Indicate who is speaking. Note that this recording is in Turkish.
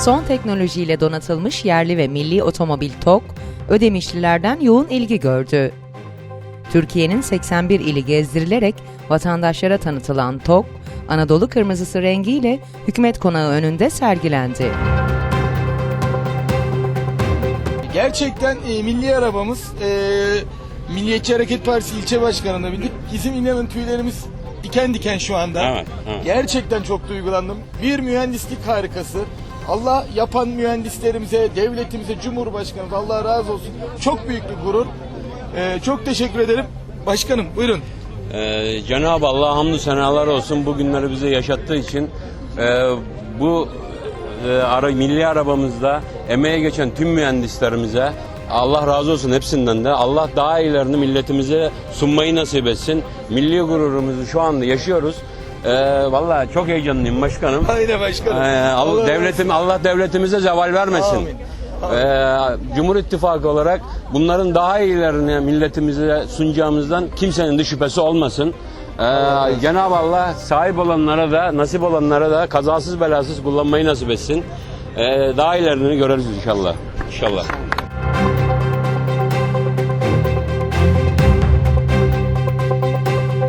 Speaker 1: Son teknolojiyle donatılmış yerli ve milli otomobil TOK, Ödemişlilerden yoğun ilgi gördü. Türkiye'nin 81 ili gezdirilerek vatandaşlara tanıtılan TOK, Anadolu kırmızısı rengiyle hükümet konağı önünde sergilendi.
Speaker 2: Gerçekten e, milli arabamız e, Milliyetçi Hareket Partisi ilçe başkanına bindik. Bizim inanın tüylerimiz diken diken şu anda.
Speaker 3: Evet, evet.
Speaker 2: Gerçekten çok duygulandım. Bir mühendislik harikası. Allah yapan mühendislerimize, devletimize, Cumhurbaşkanımız Allah razı olsun. Çok büyük bir gurur. E, çok teşekkür ederim. Başkanım buyurun.
Speaker 3: Ee, Cenab-ı Allah hamdü senalar olsun bu günleri bize yaşattığı için e, bu e, ara, milli arabamızda emeğe geçen tüm mühendislerimize Allah razı olsun hepsinden de Allah daha iyilerini milletimize sunmayı nasip etsin. Milli gururumuzu şu anda yaşıyoruz. Ee, vallahi çok heyecanlıyım başkanım.
Speaker 2: Haydi başkanım.
Speaker 3: Ee,
Speaker 2: Allah
Speaker 3: devletim Allah devletimize zeval vermesin.
Speaker 2: Amin.
Speaker 3: Ee, Cumhur İttifakı olarak bunların daha iyilerini milletimize sunacağımızdan kimsenin de şüphesi olmasın. Ee, Cenab-ı Allah sahip olanlara da nasip olanlara da kazasız belasız kullanmayı nasip etsin. Ee, daha ilerini görürüz inşallah. İnşallah.